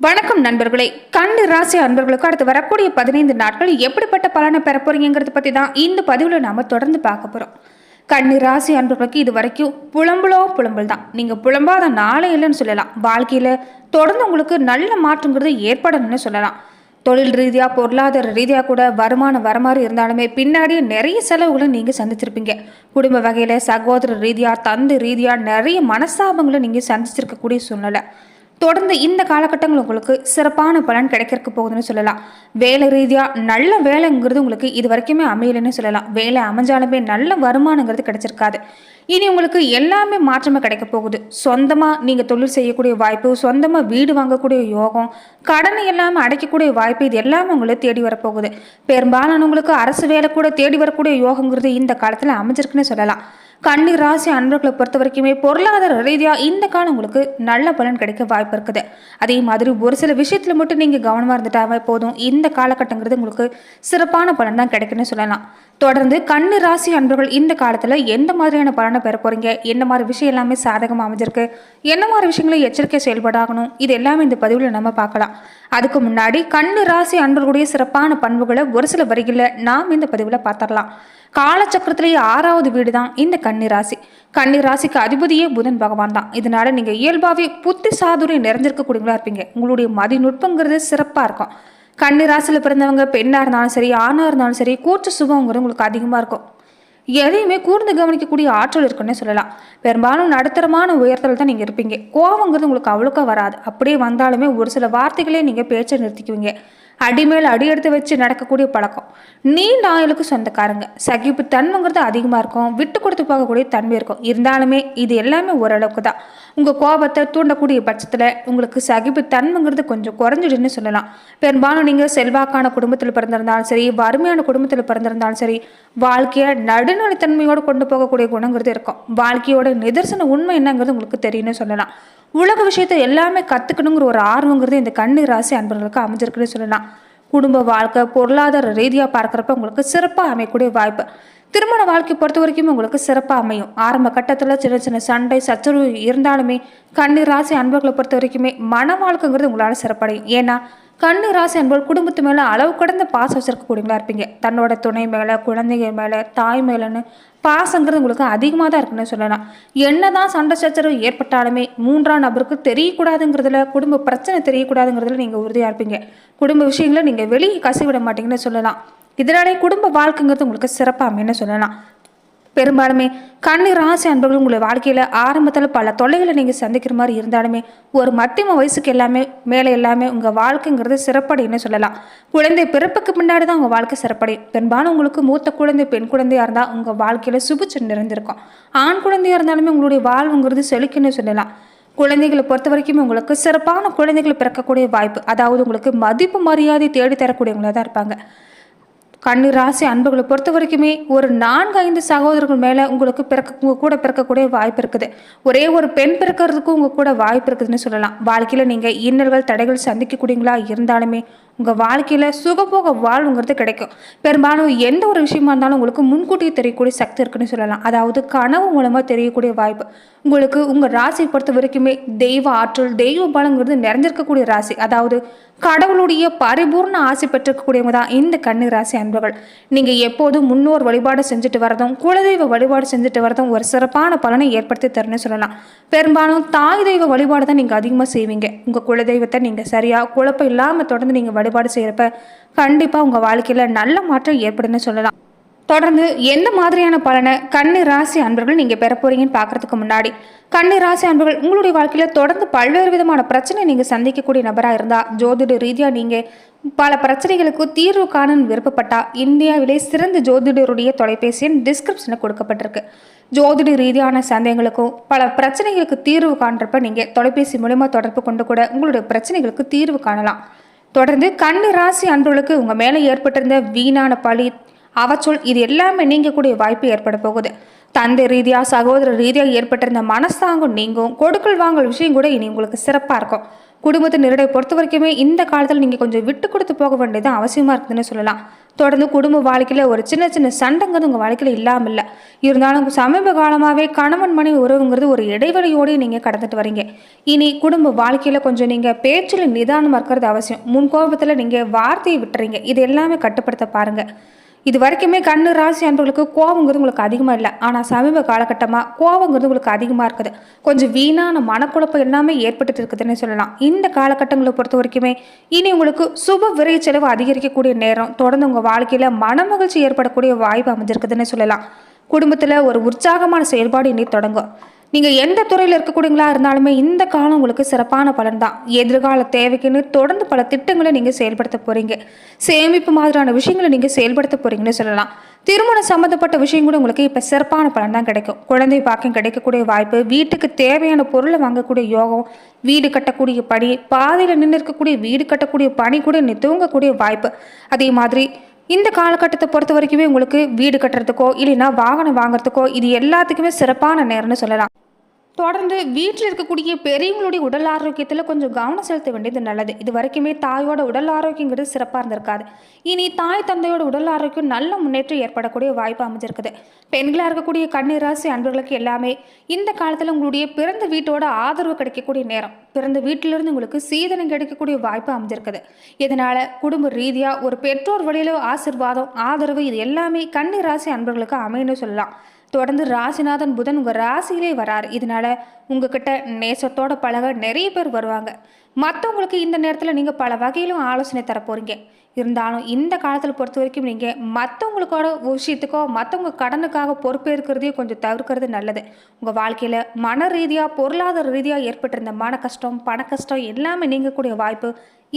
வணக்கம் நண்பர்களே. கண்டு ராசி அன்பர்களுக்கு அடுத்து வரக்கூடிய பதினைந்து நாட்கள் எப்படிப்பட்ட பலனை பெற போறீங்கிறத பத்தி தான் இந்த பதிவுல நாம தொடர்ந்து பார்க்க போறோம். கண்ணு ராசி அன்பர்களுக்கு இது வரைக்கும் புலம்புலோ புலம்பல் தான். நீங்கள் புலம்பாத நாளே இல்லைன்னு சொல்லலாம். வாழ்க்கையில் தொடர்ந்து உங்களுக்கு நல்ல மாற்றங்கிறது ஏற்படணும்னு சொல்லலாம். தொழில் ரீதியாக பொருளாதார ரீதியாக கூட வருமானம் வர மாதிரி இருந்தாலுமே பின்னாடியே நிறைய செலவுகளை நீங்கள் சந்திச்சிருப்பீங்க. குடும்ப வகையில் சகோதர ரீதியாக தந்தை ரீதியாக நிறைய மனஸ்தாபங்களை நீங்கள் சந்திச்சிருக்கக்கூடிய சூழ்நிலை. தொடர்ந்து இந்த காலகட்டங்கள் உங்களுக்கு சிறப்பான பலன் கிடைக்கிறதுக்கு போகுதுன்னு சொல்லலாம். வேலை ரீதியாக நல்ல வேலைங்கிறது உங்களுக்கு இது வரைக்குமே அமையலைன்னு சொல்லலாம். வேலை அமைஞ்சாலுமே நல்ல வருமானங்கிறது கிடைச்சிருக்காது. இனி உங்களுக்கு எல்லாமே மாற்றமாக கிடைக்க போகுது. சொந்தமாக நீங்கள் தொழில் செய்யக்கூடிய வாய்ப்பு சொந்தமாக வீடு வாங்கக்கூடிய யோகம் கடனை எல்லாமே அடைக்கக்கூடிய வாய்ப்பு இது எல்லாமே உங்களை தேடி வரப்போகுது பெரும்பாலானவங்களுக்கு அரசு வேலை கூட தேடி வரக்கூடிய யோகங்கிறது இந்த காலத்தில் அமைஞ்சிருக்குன்னு சொல்லலாம். கன்னி ராசி அன்பர்களை பொறுத்த வரைக்குமே பொருளாதார ரீதியாக இந்த காலம் உங்களுக்கு நல்ல பலன் கிடைக்க வாய்ப்பு இருக்குது. அதே மாதிரி ஒரு சில விஷயத்தில் மட்டும் நீங்கள் கவனமாக இருந்துட்டாவே போதும். இந்த காலகட்டங்கிறது உங்களுக்கு சிறப்பான பலன் தான் கிடைக்குன்னு சொல்லலாம். தொடர்ந்து கன்னி ராசி அன்பர்கள் இந்த காலத்தில் எந்த மாதிரியான பலனை பெற போகிறீங்க என்ன மாதிரி விஷயம் எல்லாமே சாதகமாக அமைஞ்சிருக்கு? என்ன மாதிரி விஷயங்களை எச்சரிக்கை செயல்படாகணும்? இது எல்லாமே இந்த பதிவில் நம்ம பார்க்கலாம். அதுக்கு முன்னாடி கன்னி ராசி அன்பர்களுடைய சிறப்பான பண்புகளை ஒரு சில வரிகளில் நாம் இந்த பதிவில் பார்த்துடலாம். காலச்சக்கரத்திலேயே ஆறாவது வீடு தான் இந்த கன்னிராசி. கன்னிராசிக்கு ராசிக்கு அதிபதியே புதன் பகவான் தான். இதனால நீங்கள் இயல்பாகவே புத்தி சாதுரியம் நிறைஞ்சிருக்கக்கூடியவங்களா இருப்பீங்க. உங்களுடைய மதிநுட்பங்கிறது சிறப்பாக இருக்கும். கன்னிராசியில் பிறந்தவங்க பெண்ணாக இருந்தாலும் சரி ஆணாக இருந்தாலும் சரி கூச்ச சுபங்கிறது உங்களுக்கு அதிகமாக இருக்கும். எதையுமே கூர்ந்து கவனிக்கக்கூடிய ஆற்றல் இருக்குன்னே சொல்லலாம். பெரும்பாலும் நடுத்தரமான உயரத்தில் தான் நீங்கள் இருப்பீங்க. கோவங்கிறது உங்களுக்கு அவ்வளோக்கா வராது. அப்படியே வந்தாலுமே ஒரு சில வார்த்தைகளே நீங்கள் பேச்சை நிறுத்திக்குவீங்க. அடிமேல் அடி எடுத்து வச்சு நடக்கக்கூடிய பழக்கம். நீண்ட ஆயுளுக்கு சொந்தக்காரங்க. சகிப்பு தன்மைங்கிறது அதிகமாக இருக்கும். விட்டு கொடுத்து போகக்கூடிய தன்மை இருக்கும். இருந்தாலுமே இது எல்லாமே ஓரளவுக்கு தான் உங்கள் கோபத்தை தூண்டக்கூடிய பட்சத்தில் உங்களுக்கு சகிப்பு தன்மைங்கிறது கொஞ்சம் குறைஞ்சிடுன்னு சொல்லலாம். பெரும்பாலும் நீங்கள் செல்வாக்கான குடும்பத்தில் பிறந்திருந்தாலும் சரி வறுமையான குடும்பத்தில் பிறந்திருந்தாலும் சரி வாழ்க்கையை நடுநிலைத்தன்மையோடு கொண்டு போகக்கூடிய குணங்கிறது இருக்கும். வாழ்க்கையோட நிதர்சன உண்மை என்னங்கிறது உங்களுக்கு தெரியும்னு சொல்லலாம். உலக விஷயத்தை எல்லாமே கற்றுக்கணுங்கிற ஒரு ஆர்வங்கிறது இந்த கண்ணீர் ராசி அன்பர்களுக்கு அமைஞ்சிருக்குன்னு சொல்லலாம். குடும்ப வாழ்க்கை பொருளாதார ரீதியாக பார்க்குறப்ப உங்களுக்கு சிறப்பாக அமையக்கூடிய வாய்ப்பு. திருமண வாழ்க்கை பொறுத்த வரைக்கும் உங்களுக்கு சிறப்பாக அமையும். ஆரம்ப கட்டத்தில் சின்ன சின்ன சண்டை சச்சரவு இருந்தாலுமே கண்ணீர் ராசி அன்பர்களை பொறுத்த வரைக்குமே மன வாழ்க்கைங்கிறது உங்களால் சிறப்படையும். ஏன்னா கண்ணு ராசி என்பவர் குடும்பத்து மேலே அளவு கடந்த பாசம் வச்சிருக்கக்கூடியவங்களா இருப்பீங்க. தன்னோட துணை மேலே குழந்தைகள் மேலே தாய் மேலேன்னு பாசங்கிறது உங்களுக்கு அதிகமாக தான் இருக்குன்னு சொல்லலாம். என்ன தான் சண்டை சச்சரவு ஏற்பட்டாலுமே மூன்றாம் நபருக்கு தெரியக்கூடாதுங்கிறதுல குடும்ப பிரச்சனை தெரியக்கூடாதுங்கிறதுல நீங்கள் உறுதியாக இருப்பீங்க. குடும்ப விஷயங்களை நீங்கள் வெளியே கசிவிட மாட்டீங்கன்னு சொல்லலாம். இதனாலே குடும்ப வாழ்க்கைங்கிறது உங்களுக்கு சிறப்பாக அமைன்னு சொல்லலாம். பெரும்பாலுமே கண்ணி ராசி அன்பர்கள் உங்களை வாழ்க்கையில் ஆரம்பத்தில் பல தொல்லைகளை நீங்கள் சந்திக்கிற மாதிரி இருந்தாலுமே ஒரு மத்தியம வயசுக்கு எல்லாமே மேலே எல்லாமே உங்கள் வாழ்க்கைங்கிறது சிறப்படைன்னு சொல்லலாம். குழந்தை பிறப்புக்கு பின்னாடி தான் உங்கள் வாழ்க்கை சிறப்படையும் பெரும்பாலும் உங்களுக்கு மூத்த குழந்தை பெண் குழந்தையாக இருந்தால் உங்கள் வாழ்க்கையில் சுபிச்சு நிறைந்திருக்கும். ஆண் குழந்தையாக இருந்தாலுமே உங்களுடைய வாழ்வுங்கிறது செழிக்குன்னு சொல்லலாம். குழந்தைகளை பொறுத்த வரைக்கும் உங்களுக்கு சிறப்பான குழந்தைகள் பிறக்கக்கூடிய வாய்ப்பு அதாவது உங்களுக்கு மதிப்பு மரியாதை தேடி தரக்கூடியவங்களாக தான் இருப்பாங்க. கண்ணு ராசி அன்புகளை பொறுத்த வரைக்குமே ஒரு நான்கு ஐந்து சகோதரர்கள் மேலே உங்களுக்கு பிறக்க உங்கள் கூட பிறக்கக்கூடிய வாய்ப்பு இருக்குது. ஒரே ஒரு பெண் பிறக்கிறதுக்கும் உங்கள் கூட வாய்ப்பு இருக்குதுன்னு சொல்லலாம். வாழ்க்கையில் நீங்கள் இன்னல்கள் தடைகள் சந்திக்கக்கூடியங்களா இருந்தாலுமே உங்கள் வாழ்க்கையில் சுகபோக வாழ்வுங்கிறது கிடைக்கும். பெரும்பாலும் எந்த ஒரு விஷயமா இருந்தாலும் உங்களுக்கு முன்கூட்டியே தெரியக்கூடிய சக்தி இருக்குன்னு சொல்லலாம். அதாவது கனவு மூலமாக தெரியக்கூடிய வாய்ப்பு. உங்களுக்கு உங்கள் ராசியை பொறுத்த வரைக்குமே தெய்வ ஆற்றல் தெய்வ பலங்கிறது நிறைஞ்சிருக்கக்கூடிய ராசி. அதாவது கடவுளுடைய பரிபூர்ண ஆசை பெற்றிருக்கக்கூடியவங்க தான் இந்த கண்ணு ராசி அன்பர்கள். நீங்கள் எப்போதும் முன்னோர் வழிபாடு செஞ்சுட்டு வரதும் குலதெய்வ வழிபாடு செஞ்சுட்டு வரதும் ஒரு சிறப்பான பலனை ஏற்படுத்தி தரணும்னு சொல்லலாம். பெரும்பாலும் தாய் தெய்வ வழிபாடு தான் நீங்கள் அதிகமாக செய்வீங்க. உங்கள் குலதெய்வத்தை நீங்கள் சரியாக குழப்பம் இல்லாமல் தொடர்ந்து நீங்கள் வழிபாடு செய்கிறப்ப கண்டிப்பாக உங்கள் வாழ்க்கையில் நல்ல மாற்றம் ஏற்படுன்னு சொல்லலாம். தொடர்ந்து எந்த மாதிரியான பலனை கண்ணு ராசி அன்பர்கள் நீங்கள் பெற போறீங்கன்னு பார்க்கறதுக்கு முன்னாடி கண்ணு ராசி அன்பர்கள் உங்களுடைய வாழ்க்கையில் தொடர்ந்து பல்வேறு விதமான பிரச்சனை நீங்கள் சந்திக்கக்கூடிய நபராக இருந்தால் ஜோதிட ரீதியாக நீங்கள் பல பிரச்சனைகளுக்கு தீர்வு காணன்னு விருப்பப்பட்டா இந்தியாவிலே சிறந்த ஜோதிடருடைய தொலைபேசி எண் டிஸ்கிரிப்ஷனில் கொடுக்கப்பட்டிருக்கு. ஜோதிட ரீதியான சந்தேகங்களுக்கும் பல பிரச்சனைகளுக்கு தீர்வு காண்றப்ப நீங்கள் தொலைபேசி மூலமாக தொடர்பு கொண்டு கூட உங்களுடைய பிரச்சனைகளுக்கு தீர்வு காணலாம். தொடர்ந்து கண்ணு ராசி அன்புகளுக்கு உங்கள் மேலே ஏற்பட்டிருந்த வீணான பழி அவச்சொல் இது எல்லாமே நீங்கக்கூடிய வாய்ப்பு ஏற்பட போகுது. தந்தை ரீதியாக சகோதர ரீதியாக ஏற்பட்டிருந்த மனசாங்கம் நீங்கும். கொடுக்கல் வாங்கல் விஷயம் கூட இனி உங்களுக்கு சிறப்பாக இருக்கும். குடும்பத்தினருடைய பொறுத்த வரைக்குமே இந்த காலத்தில் நீங்கள் கொஞ்சம் விட்டு கொடுத்து போக வேண்டியது அவசியமாக இருக்குதுன்னு சொல்லலாம். தொடர்ந்து குடும்ப வாழ்க்கையில் ஒரு சின்ன சின்ன சண்டைங்கிறது உங்கள் வாழ்க்கையில் இல்லாமல் இல்லை இருந்தாலும் சமீப காலமாகவே கணவன் மனைவி உறவுங்கிறது ஒரு இடைவெளியோடு நீங்கள் கடந்துட்டு வரீங்க. இனி குடும்ப வாழ்க்கையில் கொஞ்சம் நீங்கள் பேச்சில் நிதானமாக இருக்கிறது அவசியம். முன் கோபத்தில் நீங்கள் வார்த்தையை விட்டுறீங்க. இது எல்லாமே கட்டுப்படுத்த பாருங்கள் இது வரைக்குமே கண்ணு ராசி அன்பர்களுக்கு கோபங்கிறது உங்களுக்கு அதிகமாக இல்லை. ஆனால் சமீப காலகட்டமாக கோபங்கிறது உங்களுக்கு அதிகமாக இருக்குது. கொஞ்சம் வீணான மனக்குழப்பம் எல்லாமே ஏற்பட்டு இருக்குதுன்னு சொல்லலாம். இந்த காலகட்டங்களை பொறுத்த வரைக்குமே இனி உங்களுக்கு சுப விரை செலவு அதிகரிக்கக்கூடிய நேரம் தொடர்ந்து உங்கள் வாழ்க்கையில் மனமகிழ்ச்சி ஏற்படக்கூடிய வாய்ப்பு அமைஞ்சிருக்குதுன்னு சொல்லலாம். குடும்பத்தில் ஒரு உற்சாகமான செயல்பாடு இனி தொடங்கும். நீங்கள் எந்த துறையில் இருக்கக்கூடியங்களா இருந்தாலுமே இந்த காலம் உங்களுக்கு சிறப்பான பலன் தான் எதிர்கால தேவைக்குன்னு தொடர்ந்து பல திட்டங்களை நீங்கள் செயல்படுத்த போகிறீங்க சேமிப்பு மாதிரியான விஷயங்களை நீங்கள் செயல்படுத்த போகிறீங்கன்னு சொல்லலாம். திருமணம் சம்மந்தப்பட்ட விஷயம் கூட உங்களுக்கு இப்போ சிறப்பான பலன் தான் கிடைக்கும். குழந்தை பாக்கியம் கிடைக்கக்கூடிய வாய்ப்பு வீட்டுக்கு தேவையான பொருளை வாங்கக்கூடிய யோகம் வீடு கட்டக்கூடிய பணி பாதையில் நின்று இருக்கக்கூடிய வீடு கட்டக்கூடிய பணி கூட தூங்கக்கூடிய வாய்ப்பு. அதே மாதிரி இந்த காலகட்டத்தை பொறுத்த வரைக்குமே உங்களுக்கு வீடு கட்டுறதுக்கோ இல்லைன்னா வாகனம் வாங்குறதுக்கோ இது எல்லாத்துக்குமே சிறப்பான நேரம்னு சொல்லலாம். தொடர்ந்து வீட்டில் இருக்கக்கூடிய பெரியவங்களுடைய உடல் ஆரோக்கியத்தில் கொஞ்சம் கவனம் செலுத்த வேண்டியது நல்லது. இது வரைக்குமே தாயோட உடல் ஆரோக்கியங்கிறது சிறப்பாக இருந்திருக்காது. இனி தாய் தந்தையோட உடல் ஆரோக்கியம் நல்ல முன்னேற்றம் ஏற்படக்கூடிய வாய்ப்பு அமைஞ்சிருக்குது. பெண்களாக இருக்கக்கூடிய கண்ணீராசி அன்பர்களுக்கு எல்லாமே இந்த காலத்தில் உங்களுடைய பிறந்த வீட்டோட ஆதரவு கிடைக்கக்கூடிய நேரம். பிறந்த வீட்டிலிருந்து உங்களுக்கு சீதனம் கிடைக்கக்கூடிய வாய்ப்பு அமைஞ்சிருக்குது. இதனால் குடும்ப ரீதியாக ஒரு பெற்றோர் வழியில் ஆசிர்வாதம் ஆதரவு இது எல்லாமே கண்ணீராசி அன்பர்களுக்கு அமையன்னு சொல்லலாம். தொடர்ந்து ராசிநாதன் புதன் உங்கள் ராசியிலே வராரு. இதனால உங்ககிட்ட நேசத்தோட பழக நிறைய பேர் வருவாங்க. மற்றவங்களுக்கு இந்த நேரத்தில் நீங்கள் பல வகையிலும் ஆலோசனை தர போகிறீங்க இருந்தாலும் இந்த காலத்தில் பொறுத்த வரைக்கும் நீங்கள் மற்றவங்களுக்கோட விஷயத்துக்கோ மற்றவங்க கடனுக்காக பொறுப்பேற்கிறதையும் கொஞ்சம் தவிர்க்கிறது நல்லது. உங்கள் வாழ்க்கையில் மன ரீதியாக பொருளாதார ரீதியாக ஏற்பட்டிருந்த மன கஷ்டம் பண கஷ்டம் எல்லாமே நீங்கக்கூடிய வாய்ப்பு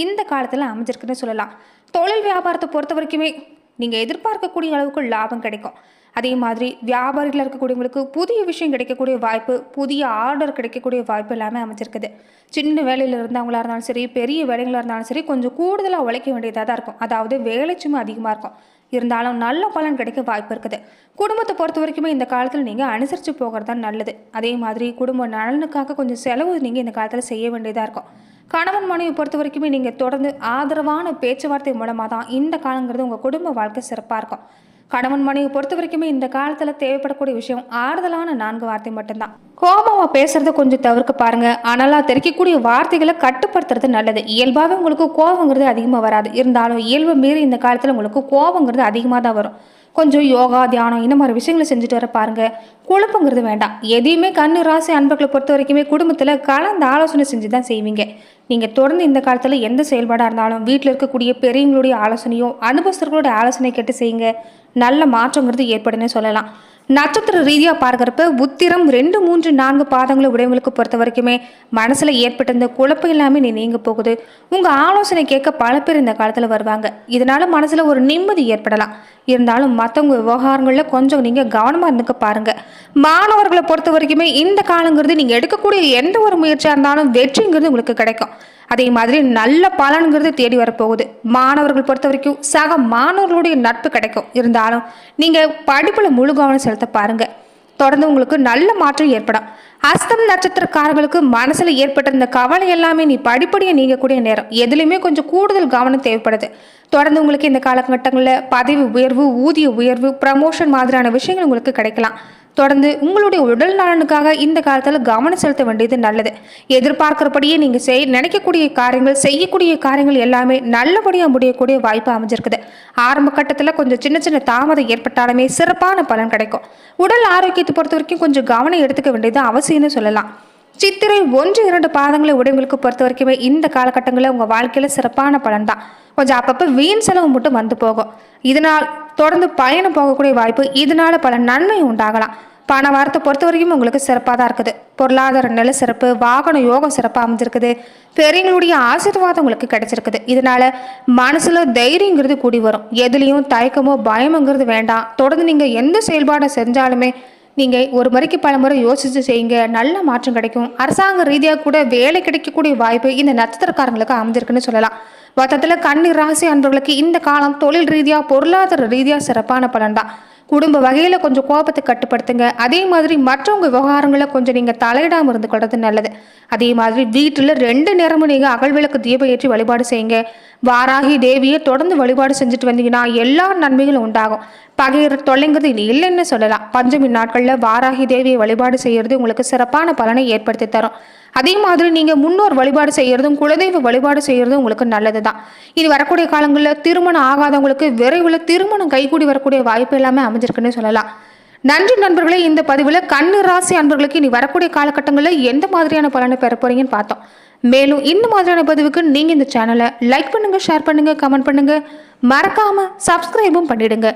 இந்த காலத்தில் அமைஞ்சிருக்குன்னு சொல்லலாம். தொழில் வியாபாரத்தை பொறுத்த வரைக்குமே நீங்கள் எதிர்பார்க்கக்கூடிய அளவுக்கு லாபம் கிடைக்கும். அதே மாதிரி வியாபாரிகள் இருக்கக்கூடியவங்களுக்கு புதிய விஷயம் கிடைக்கக்கூடிய வாய்ப்பு புதிய ஆர்டர் கிடைக்கக்கூடிய வாய்ப்பு எல்லாமே அமைச்சிருக்குது சின்ன வேலையில் இருந்தவங்களா இருந்தாலும் சரி பெரிய வேலைகளாக இருந்தாலும் சரி கொஞ்சம் கூடுதலாக உழைக்க வேண்டியதாக தான் இருக்கும். அதாவது வேலை சும்மா அதிகமாக இருக்கும். இருந்தாலும் நல்ல பலன் கிடைக்க வாய்ப்பு இருக்குது. குடும்பத்தை பொறுத்த வரைக்குமே இந்த காலத்தில் நீங்கள் அனுசரித்து போகிறது தான் நல்லது. அதே மாதிரி குடும்ப நலனுக்காக கொஞ்சம் செலவு நீங்கள் இந்த காலத்தில் செய்ய வேண்டியதாக இருக்கும். கணவன் மனைவி பொறுத்த வரைக்குமே நீங்கள் தொடர்ந்து ஆதரவான பேச்சுவார்த்தை மூலமாக தான் இந்த காலங்கிறது உங்கள் குடும்ப வாழ்க்கை சிறப்பாக இருக்கும். கணவன் மனைவி பொறுத்த வரைக்குமே இந்த காலத்தில் தேவைப்படக்கூடிய விஷயம் ஆறுதலான நான்கு வார்த்தை மட்டும்தான். கோபமாக பேசுறத கொஞ்சம் தவிர்க்க பாருங்க. ஆனாலும் தெரிக்கக்கூடிய வார்த்தைகளை கட்டுப்படுத்துறது நல்லது. இயல்பாகவே உங்களுக்கு கோபங்கிறது அதிகமாக வராது. இருந்தாலும் இயல்பு மீறி இந்த காலத்தில் உங்களுக்கு கோபங்கிறது அதிகமாக தான் வரும். கொஞ்சம் யோகா தியானம் இந்த மாதிரி விஷயங்களை செஞ்சுட்டு வர பாருங்க. குழப்பங்கிறது வேண்டாம். எதையுமே கண்ணு ராசி அன்பர்களை பொறுத்த வரைக்குமே குடும்பத்தில் கலந்து ஆலோசனை செஞ்சு தான் செய்வீங்க. நீங்கள் தொடர்ந்து இந்த காலத்தில் எந்த செயல்பாடாக இருந்தாலும் வீட்டில் இருக்கக்கூடிய பெரியவங்களுடைய ஆலோசனையோ அனுபவஸ்தர்களுடைய ஆலோசனை கேட்டு செய்யுங்க. நல்ல மாற்றங்கிறது ஏற்படுன்னு சொல்லலாம். நட்சத்திர ரீதியாக பார்க்குறப்ப உத்திரம் ரெண்டு மூன்று நான்கு பாதங்களை உடையவங்களுக்கு பொறுத்த வரைக்குமே மனசில் ஏற்பட்ட இந்த குழப்பம் எல்லாமே நீ நீங்க போகுது. உங்கள் ஆலோசனை கேட்க பல பேர் இந்த காலத்தில் வருவாங்க. இதனால மனசில் ஒரு நிம்மதி ஏற்படலாம். இருந்தாலும் மற்றவங்க விவகாரங்களில் கொஞ்சம் நீங்கள் கவனமாக இருந்துக்க பாருங்க. மாணவர்களை பொறுத்த வரைக்குமே இந்த காலங்கிறது நீங்கள் எடுக்கக்கூடிய எந்த ஒரு முயற்சியாக இருந்தாலும் வெற்றிங்கிறது உங்களுக்கு கிடைக்கும். அதே மாதிரி நல்ல பலனுங்கிறது தேடி வரப்போகுது. மாணவர்கள் பொறுத்த வரைக்கும் சக மாணவர்களுடைய நட்பு கிடைக்கும். இருந்தாலும் நீங்கள் படிப்பில் முழு கவனம் செலுத்த பாருங்கள் தொடர்ந்து உங்களுக்கு நல்ல மாற்றம் ஏற்படும். அஸ்தம் நட்சத்திரக்காரர்களுக்கு மனசில் ஏற்பட்டிருந்த கவலை எல்லாமே நீ படிப்படியாக நீங்கக்கூடிய நேரம். எதுலேயுமே கொஞ்சம் கூடுதல் கவனம் தேவைப்படுது. தொடர்ந்து உங்களுக்கு இந்த காலகட்டங்களில் பதவி உயர்வு ஊதிய உயர்வு ப்ரமோஷன் மாதிரியான விஷயங்கள் உங்களுக்கு கிடைக்கலாம். தொடர்ந்து உங்களுடைய உடல் நலனுக்காக இந்த காலத்தில் கவனம் செலுத்த வேண்டியது நல்லது. எதிர்பார்க்கிறபடியே நீங்கள் செய் நினைக்கக்கூடிய காரியங்கள் செய்யக்கூடிய காரியங்கள் எல்லாமே நல்லபடியாக முடியக்கூடிய வாய்ப்பு அமைஞ்சிருக்குது. ஆரம்ப கட்டத்தில் கொஞ்சம் சின்ன சின்ன தாமதம் ஏற்பட்டாலுமே சிறப்பான பலன் கிடைக்கும். உடல் ஆரோக்கியத்தை பொறுத்த வரைக்கும் கொஞ்சம் கவனம் எடுத்துக்க வேண்டியது அவசியம்னு சொல்லலாம். சித்திரை ஒன்று இரண்டு பாதங்களை உடையவங்களுக்கு பொறுத்த வரைக்குமே இந்த காலகட்டங்களில் உங்கள் வாழ்க்கையில் சிறப்பான பலன் தான். கொஞ்சம் அப்பப்போ வீண் செலவு மட்டும் வந்து போகும். இதனால் தொடர்ந்து பயணம் போகக்கூடிய வாய்ப்பு இதனால பல நன்மை உண்டாகலாம். பண வாரத்தை பொறுத்த வரைக்கும் உங்களுக்கு சிறப்பாக தான் இருக்குது. பொருளாதார நில சிறப்பு வாகன யோகம் சிறப்பாக அமைஞ்சிருக்குது. பெரியவங்களுடைய ஆசீர்வாதம் உங்களுக்கு கிடைச்சிருக்குது. இதனால மனசில் தைரியங்கிறது கூடி வரும். எதுலேயும் தயக்கமோ பயமுங்கிறது வேண்டாம். தொடர்ந்து நீங்கள் எந்த செயல்பாடை செஞ்சாலுமே நீங்கள் ஒரு முறைக்கு பல முறை யோசித்து செய்யுங்க. நல்ல மாற்றம் கிடைக்கும். அரசாங்க ரீதியாக கூட வேலை கிடைக்கக்கூடிய வாய்ப்பு இந்த நட்சத்திரக்காரங்களுக்கு அமைஞ்சிருக்குன்னு சொல்லலாம். மொத்தத்தில் கண்ணீர் ராசி அன்பர்களுக்கு இந்த காலம் தொழில் ரீதியாக பொருளாதார ரீதியாக சிறப்பான பலன் தான். குடும்ப வகையில் கொஞ்சம் கோபத்தை கட்டுப்படுத்துங்க. அதே மாதிரி மற்றவங்க விவகாரங்களை கொஞ்சம் நீங்கள் தலையிடாமல் இருந்து நல்லது. அதே மாதிரி வீட்டில் ரெண்டு நேரமும் நீங்கள் அகழ்விளக்கு தீபம் ஏற்றி வழிபாடு செய்யுங்க. வாராகி தேவியை தொடர்ந்து வழிபாடு செஞ்சுட்டு வந்தீங்கன்னா எல்லா நன்மைகளும் உண்டாகும். பகையிற தொல்லைங்கிறது இது இல்லைன்னு சொல்லலாம். பஞ்சமி நாட்களில் வாராகி தேவியை வழிபாடு செய்கிறது உங்களுக்கு சிறப்பான பலனை ஏற்படுத்தி தரும். அதே மாதிரி நீங்கள் முன்னோர் வழிபாடு செய்கிறதும் குலதெய்வ வழிபாடு செய்கிறதும் உங்களுக்கு நல்லது தான் இது வரக்கூடிய காலங்களில் திருமணம் ஆகாதவங்களுக்கு விரைவில் திருமணம் கைகூடி வரக்கூடிய வாய்ப்பு எல்லாமே அமைஞ்சிருக்குன்னு சொல்லலாம். நன்றி நண்பர்களே இந்த பதிவில் கண்ணு ராசி அன்பர்களுக்கு இனி வரக்கூடிய காலகட்டங்களில் எந்த மாதிரியான பலனை பெற போறீங்கன்னு பார்த்தோம். மேலும் இந்த மாதிரியான பதிவுக்கு நீங்கள் இந்த சேனலை லைக் பண்ணுங்கள் ஷேர் பண்ணுங்கள் கமெண்ட் பண்ணுங்கள் மறக்காமல் சப்ஸ்கிரைபும் பண்ணிடுங்க.